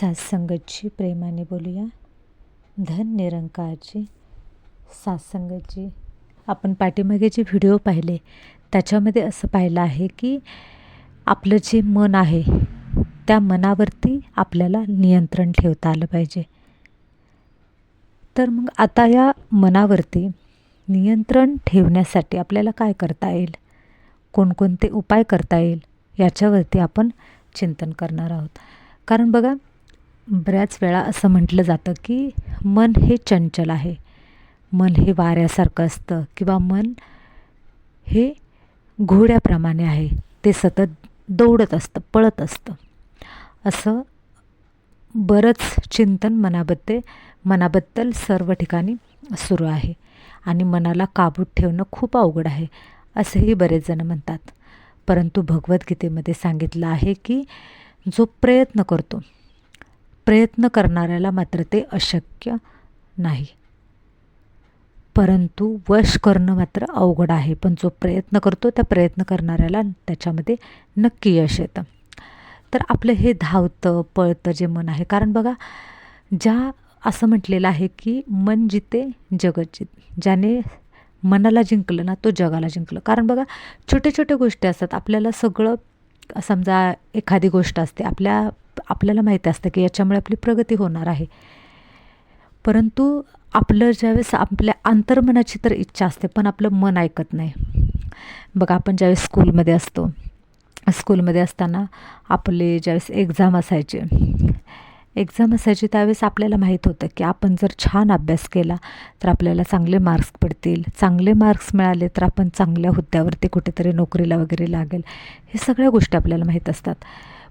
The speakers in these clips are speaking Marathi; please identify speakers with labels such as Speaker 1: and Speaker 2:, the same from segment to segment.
Speaker 1: सात्संगतची प्रेमाने बोलूया. धन निरंकारची सात्संगतची आपण पाठीमागे जे व्हिडिओ पाहिले त्याच्यामध्ये असं पाहिलं आहे की आपलं जे मन आहे त्या मनावरती आपल्याला नियंत्रण ठेवता आलं पाहिजे. तर मग आता या मनावरती नियंत्रण ठेवण्यासाठी आपल्याला काय करता येईल? कोणकोणते उपाय करता येईल? याच्यावरती आपण चिंतन करणार आहोत. कारण बघा बऱ्याच वेळा असं म्हटलं जातं की मन हे चंचल आहे. मन हे वाऱ्यासारखं असतं किंवा मन हे घोड्याप्रमाणे आहे. ते सतत दौडत असतं पळत असतं. असं बरंच चिंतन मनाबद्दल मनाबद्दल सर्व ठिकाणी सुरू आहे. आणि मनाला काबूत ठेवणं खूप अवघड आहे असेही बरेच जण म्हणतात. परंतु भगवद्गीतेमध्ये सांगितलं आहे की जो प्रयत्न करतो प्रयत्न करणाऱ्याला मात्र ते अशक्य नाही. परंतु वश करणं मात्र अवघड आहे पण जो प्रयत्न करतो त्या प्रयत्न करणाऱ्याला त्याच्यामध्ये नक्की यश येतं. तर आपलं हे धावतं पळतं जे मन आहे कारण बघा ज्या असं म्हटलेलं आहे की मन जिते जगत जित. ज्याने मनाला जिंकलं ना तो जगाला जिंकलं. कारण बघा छोट्या छोट्या गोष्टी असतात आपल्याला सगळं समजा एखादी गोष्ट असते आपल्या आपल्याला माहिती असतं की याच्यामुळे आपली प्रगती होणार आहे. परंतु आपलं ज्यावेळेस आपल्या अंतर्मनाची तर इच्छा असते पण आपलं मन ऐकत नाही. बघा आपण ज्यावेळेस स्कूलमध्ये असतो स्कूलमध्ये असताना आपले ज्यावेळेस एक्झाम असायचे एक्झाम असायची त्यावेळेस आपल्याला माहीत होतं की आपण जर छान अभ्यास केला तर आपल्याला चांगले मार्क्स पडतील. चांगले मार्क्स मिळाले तर आपण चांगल्या हुद्द्यावरती कुठेतरी नोकरीला वगैरे लागेल. हे सगळ्या गोष्टी आपल्याला माहीत असतात.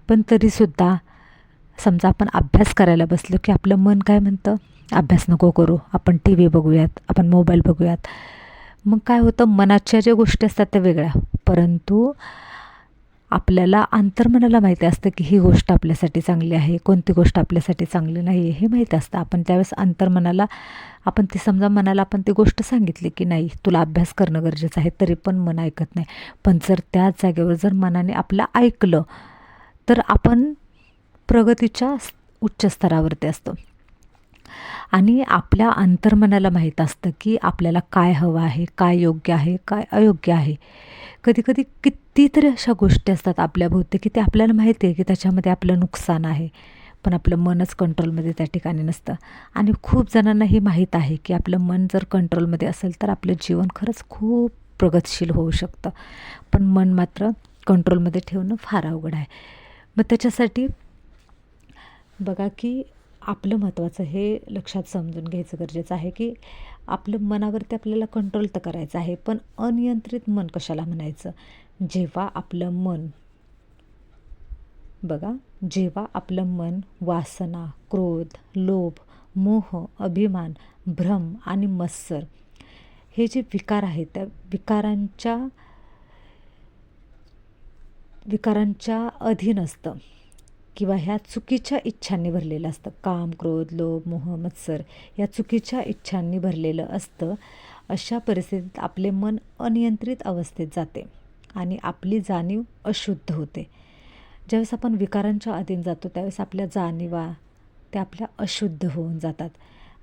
Speaker 1: पण तरीसुद्धा समजा आपण अभ्यास करायला बसलो की आपलं मन काय म्हणतं? अभ्यास नको करू. आपण टी व्ही बघूयात आपण मोबाईल बघूयात. मग काय होतं? मनाच्या ज्या गोष्टी असतात त्या वेगळ्या. परंतु आपल्याला अंतर्मनाला माहिती असतं की ही गोष्ट आपल्यासाठी चांगली आहे कोणती गोष्ट आपल्यासाठी चांगली नाही आहे हे माहीत असतं. आपण त्यावेळेस अंतर्मनाला आपण ती समजा मनाला आपण ती गोष्ट सांगितली की नाही तुला अभ्यास करणं गरजेचं आहे तरी पण मन ऐकत नाही. पण जर त्याच जागेवर जर मनाने आपलं ऐकलं तर आपण प्रगतीच्या उच्च स्तरावरती असतो. आणि आपल्या अंतर्मनाला माहीत असतं की आपल्याला काय हवं आहे काय योग्य आहे काय अयोग्य आहे. कधीकधी कितीतरी अशा गोष्टी असतात आपल्याभोवती की ते आपल्याला माहिती आहे की त्याच्यामध्ये आपलं नुकसान आहे. पण आपलं मनच कंट्रोलमध्ये त्या ठिकाणी नसतं. आणि खूप जणांना हे माहीत आहे की आपलं मन जर कंट्रोलमध्ये असेल तर आपलं जीवन खरंच खूप प्रगतशील होऊ शकतं. पण मन मात्र कंट्रोलमध्ये ठेवणं फार अवघड आहे. मग त्याच्यासाठी बघा की आपलं महत्त्वाचं हे लक्षात समजून घ्यायचं गरजेचं आहे की आपलं मनावरती आपल्याला कंट्रोल तर करायचं आहे पण अनियंत्रित मन कशाला म्हणायचं? जेव्हा आपलं मन बघा जेव्हा आपलं मन वासना क्रोध लोभ मोह अभिमान भ्रम आणि मत्सर हे जे विकार आहेत त्या विकारांच्या विकारांच्या अधीन असतं. किंवा ह्या चुकीच्या इच्छांनी भरलेलं असतं. काम क्रोध लोभ मोह मत्सर या चुकीच्या इच्छांनी भरलेलं असतं. अशा परिस्थितीत आपले मन अनियंत्रित अवस्थेत जाते आणि आपली जाणीव अशुद्ध होते. ज्यावेळेस आपण विकारांच्या अधीन जातो त्यावेळेस आपल्या जाणीवा त्या आपल्या अशुद्ध होऊन जातात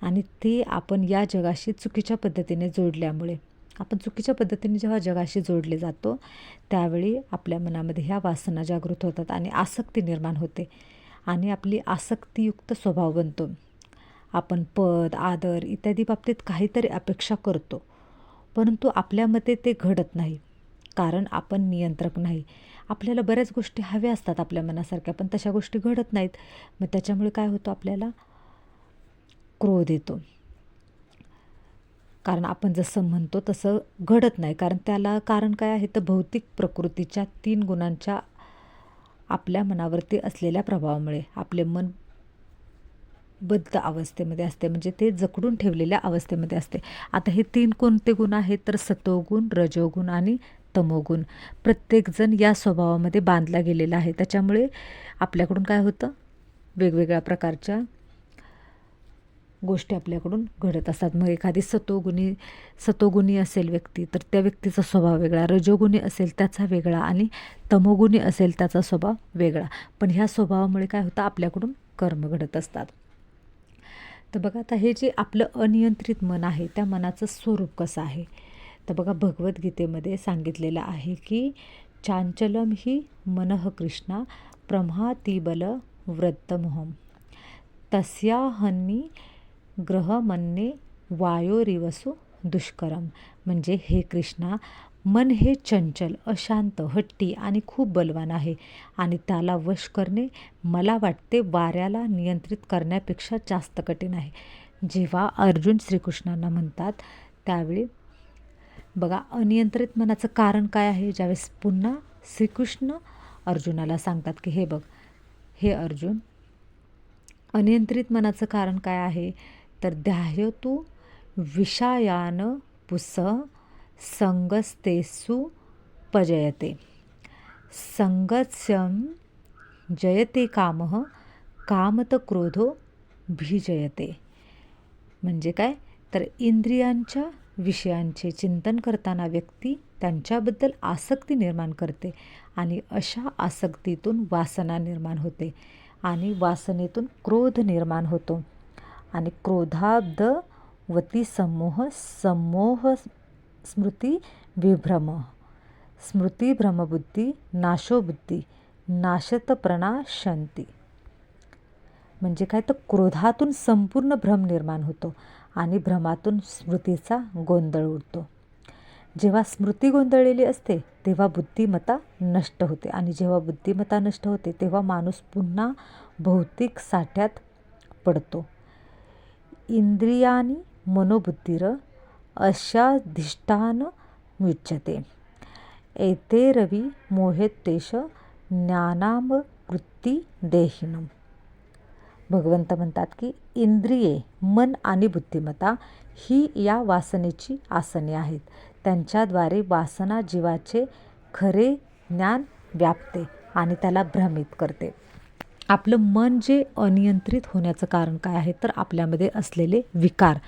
Speaker 1: आणि ते आपण या जगाशी चुकीच्या पद्धतीने जोडल्यामुळे आपण चुकीच्या पद्धतीने जेव्हा जगाशी जोडले जातो त्यावेळी आपल्या मनामध्ये ह्या वासना जागृत होतात आणि आसक्ती निर्माण होते आणि आपली आसक्तीयुक्त स्वभाव बनतो. आपण पद आदर इत्यादी बाबतीत काहीतरी अपेक्षा करतो परंतु आपल्यामध्ये ते घडत नाही कारण आपण नियंत्रक नाही. आपल्याला बऱ्याच गोष्टी हव्या असतात आपल्या मनासारख्या पण तशा गोष्टी घडत नाहीत. मग त्याच्यामुळे काय होतं आपल्याला? क्रोध येतो. कारण आपण जसं म्हणतो तसं घडत नाही. कारण त्याला कारण काय आहे? तर भौतिक प्रकृतीच्या तीन गुणांच्या आपल्या मनावरती असलेल्या प्रभावामुळे आपले मन बद्ध अवस्थेमध्ये असते. म्हणजे ते जकडून ठेवलेल्या अवस्थेमध्ये असते. आता हे तीन कोणते गुण आहेत? तर सतोगुण रजोगुण आणि तमोगुण. प्रत्येकजण या स्वभावामध्ये बांधला गेलेला आहे. त्याच्यामुळे आपल्याकडून काय होतं? वेगवेगळ्या प्रकारच्या गोष्टी आपल्याकडून घडत असतात. मग एखादी सतोगुणी सतोगुणी असेल व्यक्ती तर त्या व्यक्तीचा स्वभाव वेगळा. रजोगुणी असेल त्याचा वेगळा आणि तमोगुणी असेल त्याचा स्वभाव वेगळा. पण ह्या स्वभावामुळे काय होतं? आपल्याकडून कर्म घडत असतात. तर बघा आता हे जे आपलं अनियंत्रित मन आहे त्या मनाचं स्वरूप कसं आहे? तर बघा भगवद्गीतेमध्ये सांगितलेलं आहे की चांचलम ही मनः कृष्णा प्रमातिबल वृत्तमोहम. तस्या हन्नी ग्रह मनने वायोरिवसु दुष्करम. म्हणजे हे कृष्णा मन हे चंचल अशांत हट्टी आणि खूप बलवान आहे. आणि त्याला वश करणे मला वाटते वाऱ्याला नियंत्रित करण्यापेक्षा जास्त कठीण आहे. जेव्हा अर्जुन श्रीकृष्णांना म्हणतात त्यावेळी बघा अनियंत्रित मनाचं कारण काय आहे? ज्यावेळेस पुन्हा श्रीकृष्ण अर्जुनाला सांगतात की हे बघ हे अर्जुन अनियंत्रित मनाचं कारण काय आहे? तर ध्याय तू विषयान पुस संगस्तेसु पजयते। संगस्यम जयते काम कामत क्रोधो भिजयते। म्हणजे काय? तर इंद्रियांच्या विषयांचे चिंतन करताना व्यक्ती त्यांच्याबद्दल आसक्ती निर्माण करते आणि अशा आसक्तीतून वासना निर्माण होते आणि वासनेतून क्रोध निर्माण होतो. आणि क्रोधाब्ध वती समोह समोह स्मृती विभ्रम. स्मृती भ्रमबुद्धी नाशोबुद्धी नाशतप्रणा शांती. म्हणजे काय? तर क्रोधातून संपूर्ण भ्रम निर्माण होतो आणि भ्रमातून स्मृतीचा गोंधळ उडतो. जेव्हा स्मृती गोंधळलेली असते तेव्हा बुद्धिमत्ता नष्ट होते. आणि जेव्हा बुद्धिमत्ता नष्ट होते तेव्हा माणूस पुन्हा भौतिक साठ्यात पडतो. इंद्रियानी मनोबुद्धिर अशाधिष्ठान मुच्यते एते रवी मोहेतेश ज्ञानाम वृत्ती देहिनम. भगवंत म्हणतात की इंद्रिये मन आणि बुद्धिमत्ता ही या वासनेची आसने आहेत. त्यांच्याद्वारे वासना जीवाचे खरे ज्ञान व्यापते आणि त्याला भ्रमित करते. आपलं मन जे अनियंत्रित होण्याचं कारण काय आहे तर आपल्यामध्ये असलेले विकार.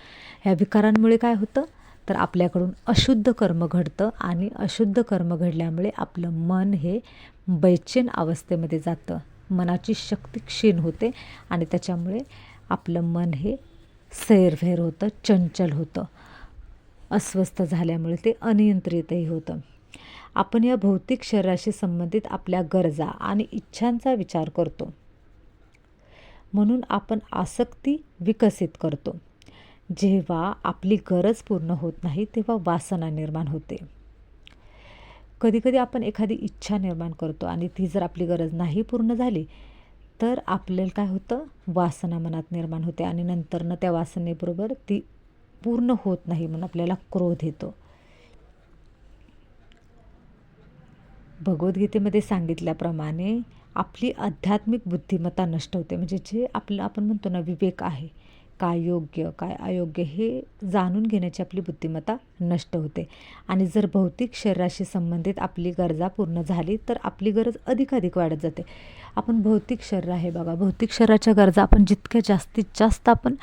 Speaker 1: ह्या विकारांमुळे काय होतं? तर आपल्याकडून अशुद्ध कर्म घडतं आणि अशुद्ध कर्म घडल्यामुळे आपलं मन हे बैचेन अवस्थेमध्ये जातं. मनाची शक्ती क्षीण होते आणि त्याच्यामुळे आपलं मन हे सैरभैर होतं चंचल होतं. अस्वस्थ झाल्यामुळे ते अनियंत्रितही होतं. आपण या भौतिक शरीराशी संबंधित आपल्या गरजा आणि इच्छांचा विचार करतो. म्हणून आपण आसक्ती विकसित करतो. जेव्हा आपली गरज पूर्ण होत नाही तेव्हा वासना निर्माण होते. कधीकधी आपण एखादी इच्छा निर्माण करतो आणि ती जर आपली गरज नाही पूर्ण झाली तर आपल्याला काय होतं? वासना मनात निर्माण होते आणि नंतरनं त्या वासनेबरोबर ती पूर्ण होत नाही म्हणून आपल्याला क्रोध येतो. भगवद्गीतेमध्ये सांगितल्याप्रमाणे आपली आध्यात्मिक बुद्धिमत्ता नष्ट होते. म्हणजे जे आपलं आपण म्हणतो ना विवेक आहे काय योग्य काय अयोग्य हे जाणून घेण्याची आपली बुद्धिमत्ता नष्ट होते. आणि जर भौतिक शरीराशी संबंधित आपली गरजा पूर्ण झाली तर आपली गरज अधिकाधिक वाढत जाते. आपण भौतिक शरीर आहे बघा भौतिक शरीराच्या गरजा आपण जितक्या जास्तीत जास्त आपण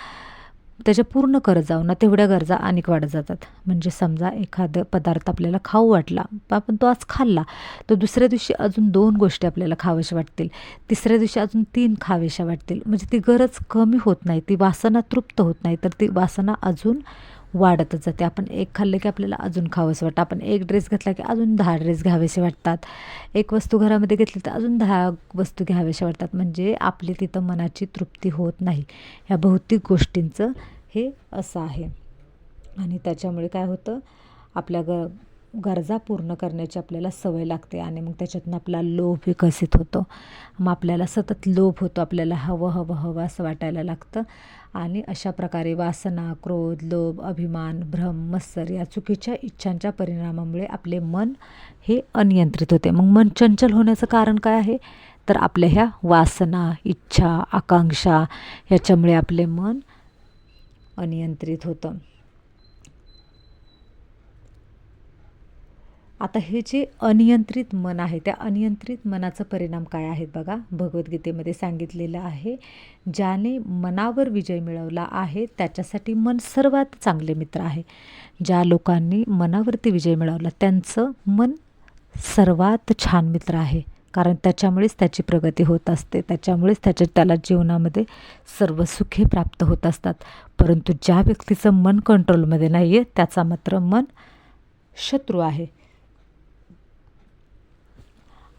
Speaker 1: त्याच्या पूर्ण करत जाऊ ना तेवढ्या गरजा अनेक वाढत जातात. म्हणजे समजा एखादं पदार्थ आपल्याला खाऊ वाटला आपण तो आज खाल्ला तर दुसऱ्या दिवशी अजून दोन गोष्टी आपल्याला खाव्याशा वाटतील. तिसऱ्या दिवशी अजून तीन खावेशा वाटतील. म्हणजे ती गरज कमी होत नाही ती वासना तृप्त होत नाही तर ती वासना अजून वाढतच जाते. आपण एक खाल्लं की आपल्याला अजून खावंसं वाटतं. आपण एक ड्रेस घेतला की अजून दहा ड्रेस घ्यावेसे वाटतात. एक वस्तू घरामध्ये घेतली तर अजून दहा वस्तू घ्याव्याशा वाटतात. म्हणजे आपली तिथं मनाची तृप्ती होत नाही. ह्या भौतिक गोष्टींचं हे असं आहे. आणि त्याच्यामुळे काय होतं? आपल्या ग गरजा पूर्ण करण्याची आपल्याला सवय लागते आणि मग त्याच्यातून आपला लोभ विकसित होतो. मग आपल्याला सतत लोभ होतो आपल्याला हवं हवं हवं असं वाटायला लागतं. आणि अशा प्रकारे वासना क्रोध लोभ अभिमान भ्रम मत्सर या चुकीच्या इच्छांच्या परिणामामुळे आपले मन हे अनियंत्रित होते. मग मन चंचल होण्याचं कारण काय आहे? तर आपल्या ह्या वासना इच्छा आकांक्षा ह्याच्यामुळे आपले मन अनियंत्रित होतं. आता हे जे अनियंत्रित मन आहे त्या अनियंत्रित मनाचा परिणाम काय आहेत बघा? भगवद्गीतेमध्ये सांगितलेलं आहे ज्याने मनावर विजय मिळवला आहे त्याच्यासाठी मन सर्वात चांगले मित्र आहे. ज्या लोकांनी मनावरती विजय मिळवला त्यांचं मन सर्वात छान मित्र आहे. कारण त्याच्यामुळेच त्याची प्रगती होत असते त्याच्यामुळेच त्याच्या त्याला जीवनामध्ये सर्व सुखे प्राप्त होत असतात. परंतु ज्या व्यक्तीचं मन कंट्रोलमध्ये नाही आहे त्याचा मात्र मन शत्रू आहे.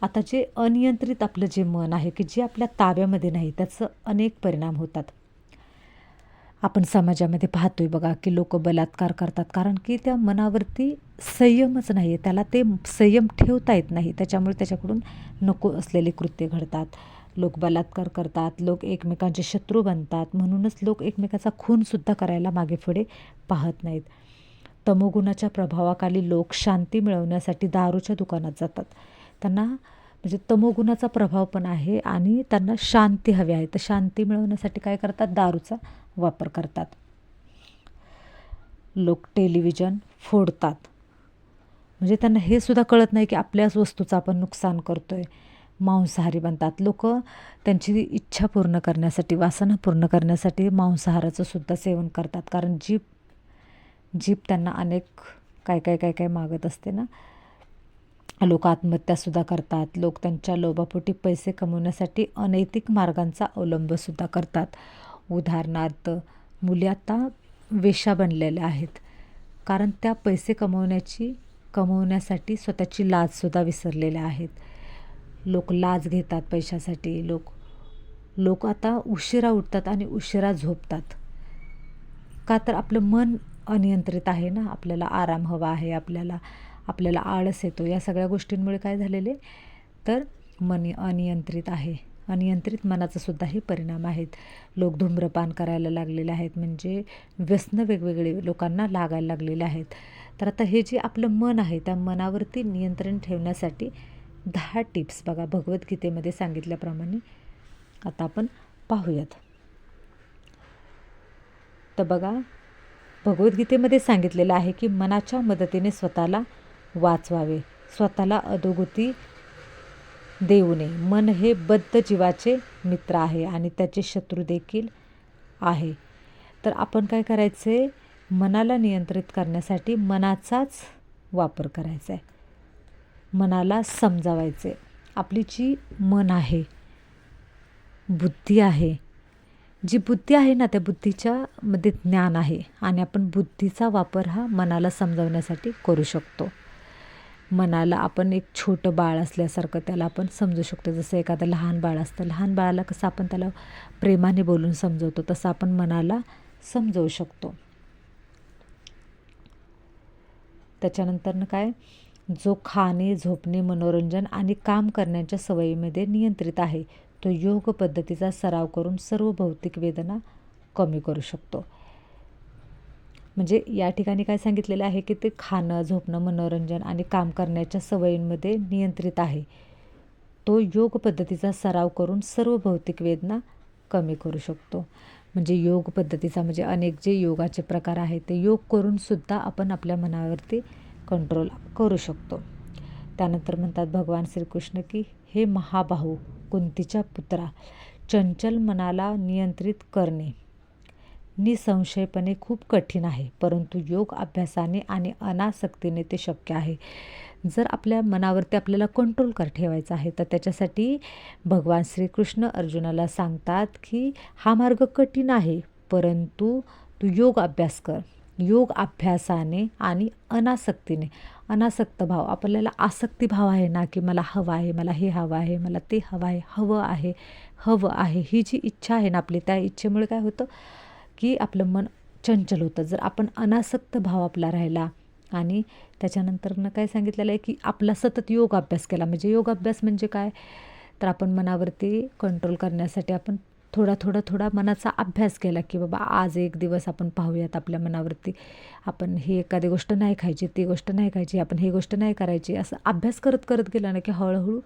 Speaker 1: आता जे अनियंत्रित आपलं जे मन आहे की जे आपल्या ताब्यामध्ये नाही त्याचं अनेक परिणाम होतात. आपण समाजामध्ये पाहतोय बघा की लोक बलात्कार करतात कारण की त्या मनावरती संयमच नाही आहे त्याला ते संयम ठेवता येत नाही. त्याच्यामुळे त्याच्याकडून नको असलेले कृत्य घडतात. लोक बलात्कार करतात लोक एकमेकांचे शत्रू बनतात. म्हणूनच लोक एकमेकाचा खूनसुद्धा करायला मागे पुढे पाहत नाहीत. तमोगुणाच्या प्रभावाखाली लोक शांती मिळवण्यासाठी दारूच्या दुकानात जातात. त्यांना म्हणजे तमोगुणाचा प्रभाव पण आहे आणि त्यांना शांती हवी आहे. तर शांती मिळवण्यासाठी काय करतात? दारूचा वापर करतात. लोक टेलिव्हिजन फोडतात. म्हणजे त्यांना हे सुद्धा कळत नाही की आपल्याच वस्तूचं आपण नुकसान करतो आहे मांसाहारी बनतात. लोक त्यांची इच्छा पूर्ण करण्यासाठी वासना पूर्ण करण्यासाठी मांसाहाराचं सुद्धा सेवन करतात. कारण जीभ जीभ त्यांना अनेक काय काय काय काय मागत असते ना. लोक आत्महत्यासुद्धा करतात. लोक त्यांच्या लोभापोटी पैसे कमवण्यासाठी अनैतिक मार्गांचा अवलंबसुद्धा करतात. उदाहरणार्थ मुली आता वेशा बनलेल्या आहेत. कारण त्या पैसे कमवण्याची कमवण्यासाठी स्वतःची लाजसुद्धा विसरलेल्या आहेत. लोक लाज घेतात पैशासाठी. लोक लोक आता उशिरा उठतात आणि उशिरा झोपतात. का तर आपलं मन अनियंत्रित आहे ना? आपल्याला आराम हवा आहे. आपल्याला आपल्याला आळस येतो. या सगळ्या गोष्टींमुळे काय झालेले? तर मन अनियंत्रित आहे. अनियंत्रित मनाचासुद्धाही परिणाम आहेत. लोक धूम्रपान करायला लागलेले आहेत. म्हणजे व्यसनं वेगवेगळे लोकांना लागायला लागलेले आहेत. तर आता हे जे आपलं मन आहे त्या मनावरती नियंत्रण ठेवण्यासाठी दहा टिप्स बघा. भगवद्गीतेमध्ये सांगितल्याप्रमाणे आता आपण पाहूयात. तर बघा भगवद्गीतेमध्ये सांगितलेलं आहे की मनाच्या मदतीने स्वतःला वाचवावे. स्वतःला अधोगती देऊ नये. मन हे बद्ध जीवाचे मित्र आहे आणि त्याचे शत्रू देखील आहे. तर आपण काय करायचं? आहे मनाला नियंत्रित करण्यासाठी मनाचाच वापर करायचा आहे. मनाला समजावायचे. आपली जी मन आहे बुद्धी आहे जी बुद्धी आहे ना त्या बुद्धीच्या मध्ये ज्ञान आहे आणि आपण बुद्धीचा वापर हा मनाला समजावण्यासाठी करू शकतो. मनाला आपण एक छोटं बाळ असल्यासारखं त्याला आपण समजू शकतो. जसं एखादं लहान बाळ असतं. लहान बाळाला कसं आपण त्याला प्रेमाने बोलून समजवतो तसं आपण मनाला समजवू शकतो. त्याच्यानंतरनं काय? जो खाणे झोपणे मनोरंजन आणि काम करण्याच्या सवयीमध्ये नियंत्रित आहे तो योग पद्धतीचा सराव करून सर्व भौतिक वेदना कमी करू शकतो. म्हणजे या ठिकाणी काय सांगितलेलं आहे की ते खाणं झोपणं मनोरंजन आणि काम करण्याच्या सवयींमध्ये नियंत्रित आहे. तो योग पद्धतीचा सराव करून सर्व भौतिक वेदना कमी करू शकतो. म्हणजे योग पद्धतीचा म्हणजे अनेक जे योगाचे प्रकार आहेत ते योग करूनसुद्धा आपण आपल्या मनावरती कंट्रोल करू शकतो. त्यानंतर म्हणतात भगवान श्रीकृष्ण की हे महाबाहू कुंतीच्या पुत्रा चंचल मनाला नियंत्रित करणे. निसंशयपणे खूप कठीण आहे परंतु योग अभ्यासाने आणि अनासक्तीने ते शक्य आहे. जर आपल्या मनावरती आपल्याला कंट्रोल कर ठेवायचा आहे तर त्याच्यासाठी भगवान श्रीकृष्ण अर्जुनाला सांगतात की हा मार्ग कठीण आहे परंतु तू योग अभ्यास कर. योग अभ्यासाने आणि अनासक्तीने. अनासक्त भाव आपल्याला आसक्ती भाव आहे ना की मला हवं आहे मला हे हवं आहे मला ते हवं आहे हवं आहे हवं आहे ही जी इच्छा आहे ना आपली त्या इच्छेमुळे काय होतं? की आपलं मन चंचल होतं. जर आपण अनासक्त भाव आपला राहिला आणि त्याच्यानंतरनं काय सांगितलेलं आहे की आपला सतत योग अभ्यास केला. म्हणजे योग अभ्यास म्हणजे काय? तर आपण मनावरती कंट्रोल करण्यासाठी आपण थोडा थोडा थोडा मनाचा अभ्यास केला की बाबा आज एक दिवस आपण पाहूयात आपल्या मनावरती. आपण ही एखादी गोष्ट नाही खायची ती गोष्ट नाही खायची आपण ही गोष्ट नाही करायची असं अभ्यास करत करत गेला ना की हळूहळू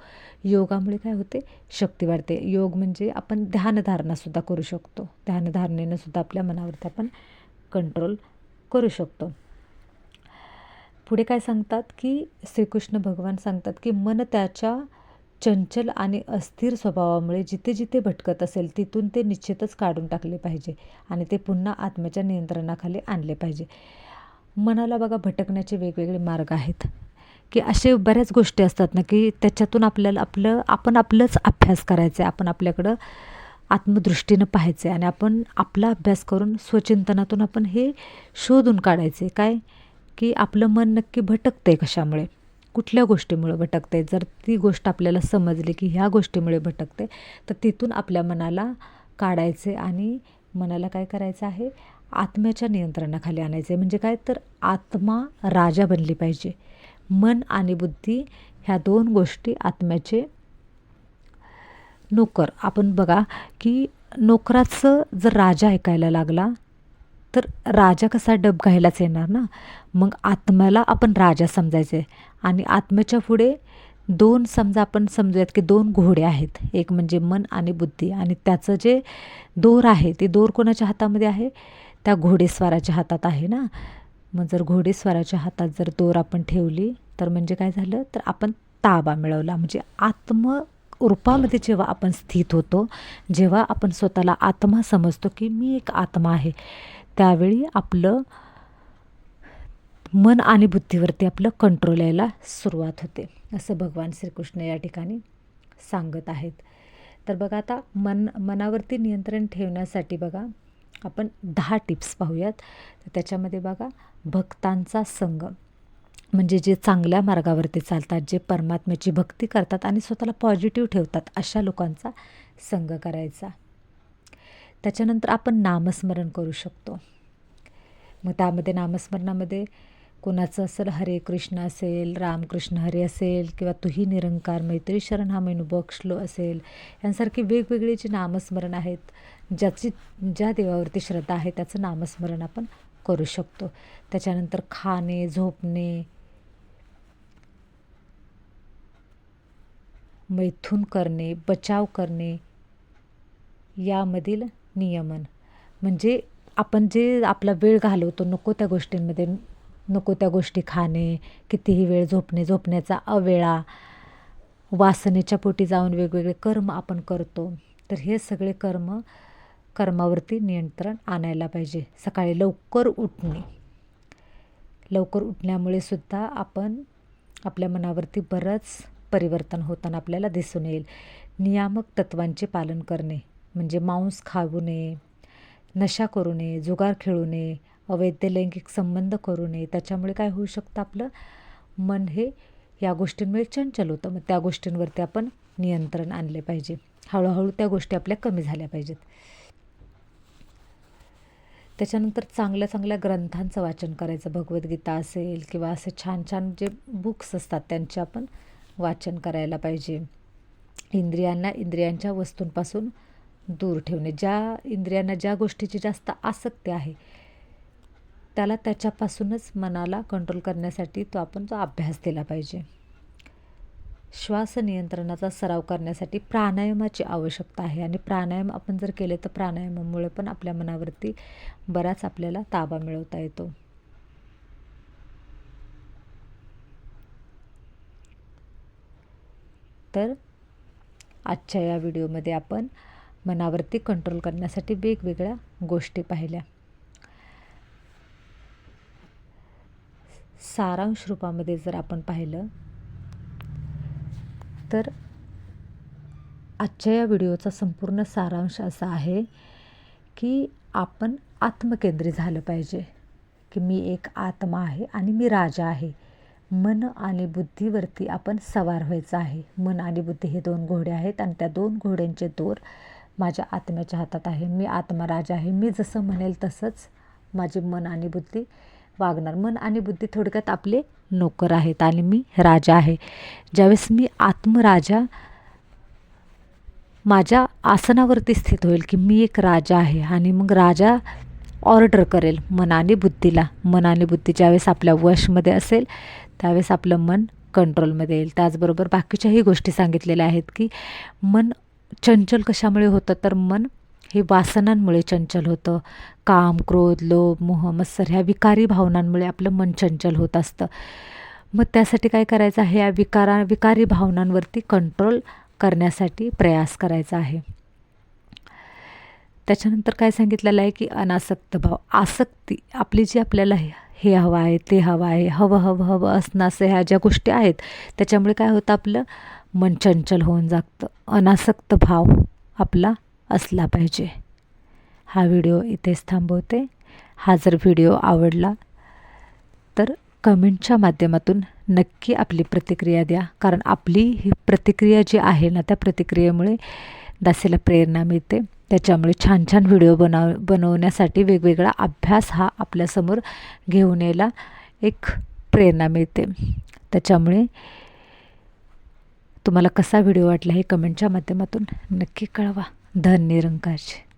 Speaker 1: योगामुळे काय होते? शक्ती वाढते. योग म्हणजे आपण ध्यानधारणासुद्धा करू शकतो. ध्यानधारणेनं सुद्धा आपल्या मनावरती आपण कंट्रोल करू शकतो. पुढे काय सांगतात की श्रीकृष्ण भगवान सांगतात की मन त्याच्या चंचल आणि अस्थिर स्वभावामुळे जिथे जिथे भटकत असेल तिथून ते निश्चितच काढून टाकले पाहिजे आणि ते पुन्हा आत्म्याच्या नियंत्रणाखाली आणले पाहिजे. मनाला बघा भटकण्याचे वेगवेगळे मार्ग आहेत. की असे बऱ्याच गोष्टी असतात ना की त्याच्यातून आपल्याला आपलं आपण आपलंच अभ्यास करायचं आहे आपण आपल्याकडं आत्मदृष्टीनं पाहायचं आहे आणि आपण आपला अभ्यास करून स्वचिंतनातून आपण हे शोधून काढायचे काय? की आपलं मन नक्की भटकतं आहे कशामुळे. कुठल्या गोष्टीमुळे भटकते? जर ती गोष्ट आपल्याला समजली की ह्या गोष्टीमुळे भटकते तर तिथून आपल्या मनाला काढायचे आणि मनाला काय करायचं आहे? आत्म्याच्या नियंत्रणाखाली आणायचे. म्हणजे काय? तर आत्मा राजा बनली पाहिजे. मन आणि बुद्धी ह्या दोन गोष्टी आत्म्याचे नोकर. आपण बघा की नोकराचं जर राजा ऐकायला लागला तर राजा कसा डब घायलाच येणार ना? मग आत्म्याला आपण राजा समजायचे आणि आत्म्याच्या पुढे दोन समजा आपण समजूयात की दोन घोडे आहेत. एक म्हणजे मन आणि बुद्धी. आणि त्याचं जे दोर आहे ते दोर कोणाच्या हातामध्ये आहे? त्या घोडेस्वाराच्या हातात आहे ना? मग जर घोडेस्वाराच्या हातात जर दोर आपण ठेवली तर म्हणजे काय झालं? तर आपण ताबा मिळवला. म्हणजे आत्म रूपामध्ये जेव्हा आपण स्थित होतो जेव्हा आपण स्वतःला आत्मा समजतो की मी एक आत्मा आहे त्यावेळी आपलं मन आणि बुद्धीवरती आपलं कंट्रोल यायला सुरुवात होते असं भगवान श्रीकृष्ण या ठिकाणी सांगत आहेत. तर बघा आता मन मनावरती नियंत्रण ठेवण्यासाठी बघा आपण दहा टिप्स पाहूयात. तर त्याच्यामध्ये बघा भक्तांचा संग म्हणजे जे चांगल्या मार्गावरती चालतात जे परमात्म्याची भक्ती करतात आणि स्वतःला पॉझिटिव्ह ठेवतात अशा लोकांचा संग करायचा. त्याच्यानंतर आपण नामस्मरण करू शकतो. मग त्यामध्ये नामस्मरणामध्ये कोणाचं असेल हरे कृष्ण असेल रामकृष्ण हरे असेल किंवा तुही निरंकार मैत्री शरण हा मेनू बक्षलो असेल यांसारखे वेगवेगळे जी नामस्मरण आहेत ज्याची ज्या देवावरती श्रद्धा आहे त्याचं नामस्मरण आपण करू शकतो. त्याच्यानंतर खाणे झोपणे मैथून करणे बचाव करणे यामधील नियमन. म्हणजे आपण जे आपला वेळ घालवतो नको त्या गोष्टींमध्ये नको त्या गोष्टी खाणे कितीही वेळ झोपणे झोपण्याचा अवेळा वासनेच्या पोटी जाऊन वेगवेगळे कर्म आपण करतो तर हे सगळे कर्म कर्मावरती नियंत्रण आणायला पाहिजे. सकाळी लवकर उठणे. लवकर उठण्यामुळे सुद्धा आपण आपल्या मनावरती बरंच परिवर्तन होताना आपल्याला दिसून येईल. नियामक तत्वांचे पालन करणे. म्हणजे मांस खाऊ नये नशा करू नये जुगार खेळू नये अवैध लैंगिक संबंध करू नये त्याच्यामुळे काय होऊ शकतं आपलं? मन हे या गोष्टींमुळे चंचल होतं. मग त्या गोष्टींवरती आपण नियंत्रण आणले पाहिजे. हळूहळू त्या गोष्टी आपल्या कमी झाल्या पाहिजेत. त्याच्यानंतर चांगल्या चांगल्या ग्रंथांचं वाचन करायचं. भगवद्गीता असेल किंवा असे छान छान जे बुक्स असतात त्यांचे आपण वाचन करायला पाहिजे. इंद्रियांना इंद्रियांच्या वस्तूंपासून दूर ठेवणे. ज्या इंद्रियांना ज्या गोष्टीची जास्त आसक्ती आहे त्याला त्याच्यापासूनच मनाला कंट्रोल करण्यासाठी तो आपण तो अभ्यास दिला पाहिजे. श्वास नियंत्रणाचा सराव करण्यासाठी प्राणायामाची आवश्यकता आहे. आणि प्राणायाम आपण जर केले तर प्राणायामामुळे पण आपल्या मनावरती बराच आपल्याला ताबा मिळवता येतो. तर आजच्या या व्हिडिओमध्ये आपण मनावरती कंट्रोल करण्यासाठी वेगवेगळ्या गोष्टी पाहिल्या. सारांश रूपामध्ये जर आपण पाहिलं तर आजच्या या व्हिडिओचा संपूर्ण सारांश असा आहे की आपण आत्मकेंद्रित झालं पाहिजे की मी एक आत्मा आहे आणि मी राजा आहे. मन आणि बुद्धीवरती आपण सवार व्हायचं आहे. मन आणि बुद्धी हे दोन घोडे आहेत आणि त्या दोन घोड्यांचे दोर माझ्या आत्म्याच्या हातात आहे. मी आत्मराजा आहे. मी जसं म्हणेल तसंच माझे मन आणि बुद्धी वागणार. मन आणि बुद्धी थोडक्यात आपले नोकर आहेत आणि मी राजा आहे. ज्यावेळेस मी आत्मराजा माझ्या आसनावरती स्थित होईल की मी एक राजा आहे आणि मग राजा ऑर्डर करेल मन आणि बुद्धीला. मन आणि बुद्धी ज्यावेळेस आपल्या वशमध्ये असेल त्यावेळेस आपलं मन कंट्रोलमध्ये येईल. त्याचबरोबर बाकीच्याही गोष्टी सांगितलेल्या आहेत की मन चंचल कशामुळे होतं? तर मन हे वासनांमुळे चंचल होतं. काम क्रोध लोभ मोह मत्सर ह्या विकारी भावनांमुळे आपलं मन चंचल होत असतं. मग त्यासाठी काय करायचं आहे? या विकारा विकारी भावनांवरती कंट्रोल करण्यासाठी प्रयास करायचा आहे. त्याच्यानंतर काय सांगितलेलं आहे की अनासक्त भाव. आसक्ती आपली जी आपल्याला हे हवं आहे ते हवं आहे हवं हवं हवं असणं असं ह्या ज्या गोष्टी आहेत त्याच्यामुळे काय होतं आपलं? मन चंचल होऊन जागतं. अनासक्त भाव आपला असला पाहिजे. हा व्हिडिओ इथेच थांबवते. हा जर व्हिडिओ आवडला तर कमेंटच्या माध्यमातून नक्की आपली प्रतिक्रिया द्या. कारण आपली ही प्रतिक्रिया जी आहे ना त्या प्रतिक्रियेमुळे दासीला प्रेरणा मिळते. त्याच्यामुळे छान छान व्हिडिओ बनव बनवण्यासाठी वेगवेगळा अभ्यास हा आपल्यासमोर घेऊन यायला एक प्रेरणा मिळते. त्याच्यामुळे तुम्हाला कसा व्हिडिओ वाटला हे कमेंटच्या माध्यमातून नक्की कळवा. धन निरंकारचे